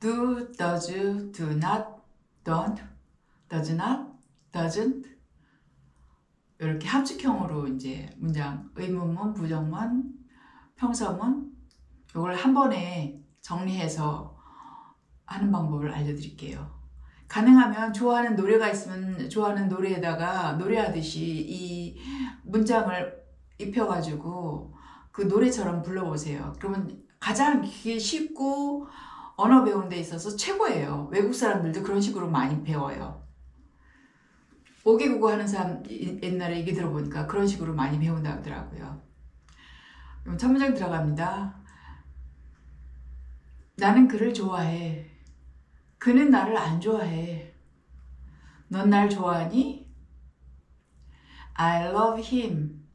do, does, do not, don't, does not, doesn't 이렇게 합축형으로 이제 문장 의문문, 부정문, 평서문 이걸 한 번에 정리해서 하는 방법을 알려드릴게요. 가능하면 좋아하는 노래가 있으면 좋아하는 노래에다가 노래하듯이 이 문장을 입혀가지고 그 노래처럼 불러보세요. 그러면 가장 쉽고 언어 배우는 데 있어서 최고예요. 외국 사람들도 그런 식으로 많이 배워요. 5개 국어 하는 사람 이- 옛날에 얘기 들어보니까 그런 식으로 많이 배운다 하더라고요. 그럼 첫 문장 들어갑니다. 나는 그를 좋아해. 그는 나를 안 좋아해. 넌 날 좋아하니? I love him.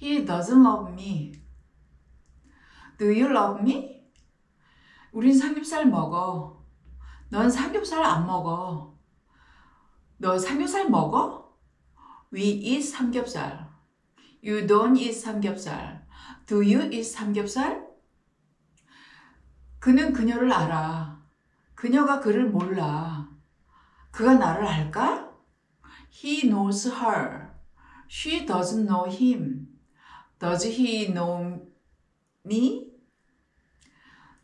He doesn't love me. Do you love me? 우린 삼겹살 먹어. 넌 삼겹살 안 먹어. 너 삼겹살 먹어? We eat 삼겹살. You don't eat 삼겹살. Do you eat 삼겹살? 그는 그녀를 알아. 그녀가 그를 몰라. 그가 나를 알까? He knows her. She doesn't know him. Does he know me?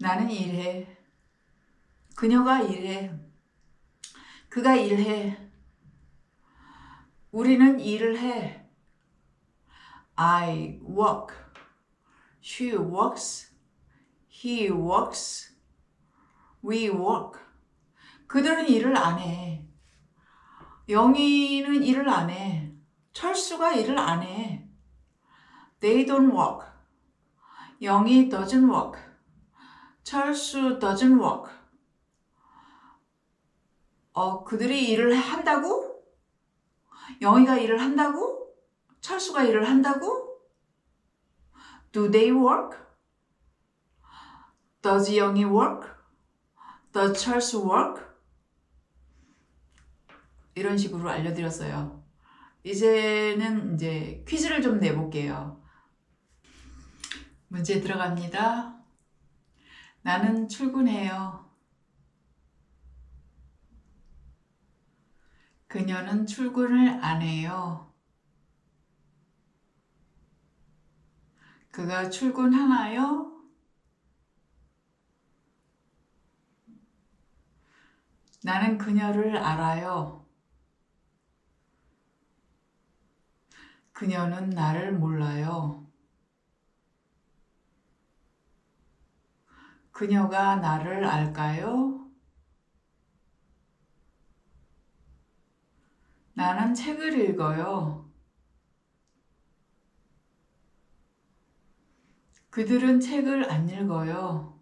나는 일해. 그녀가 일해. 그가 일해. 우리는 일을 해. I work. She works. He works. We work. 그들은 일을 안 해. 영희는 일을 안 해. 철수가 일을 안 해. They don't work. 영희 doesn't work. 철수 doesn't work. 어, 그들이 일을 한다고? 영희가 일을 한다고? 철수가 일을 한다고? Do they work? Does 영희 work? Does 철수 work? 이런 식으로 알려드렸어요. 이제는 이제 퀴즈를 좀 내볼게요. 문제 들어갑니다. 나는 출근해요. 그녀는 출근을 안 해요. 그가 출근하나요? 나는 그녀를 알아요. 그녀는 나를 몰라요. 그녀가 나를 알까요? 나는 책을 읽어요. 그들은 책을 안 읽어요.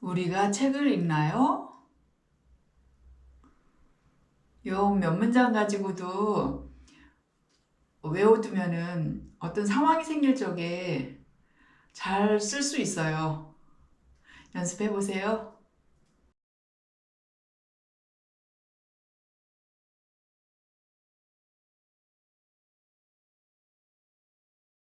우리가 책을 읽나요? 요 몇 문장 가지고도 외워두면은 어떤 상황이 생길 적에 잘 쓸 수 있어요. 연습해 보세요.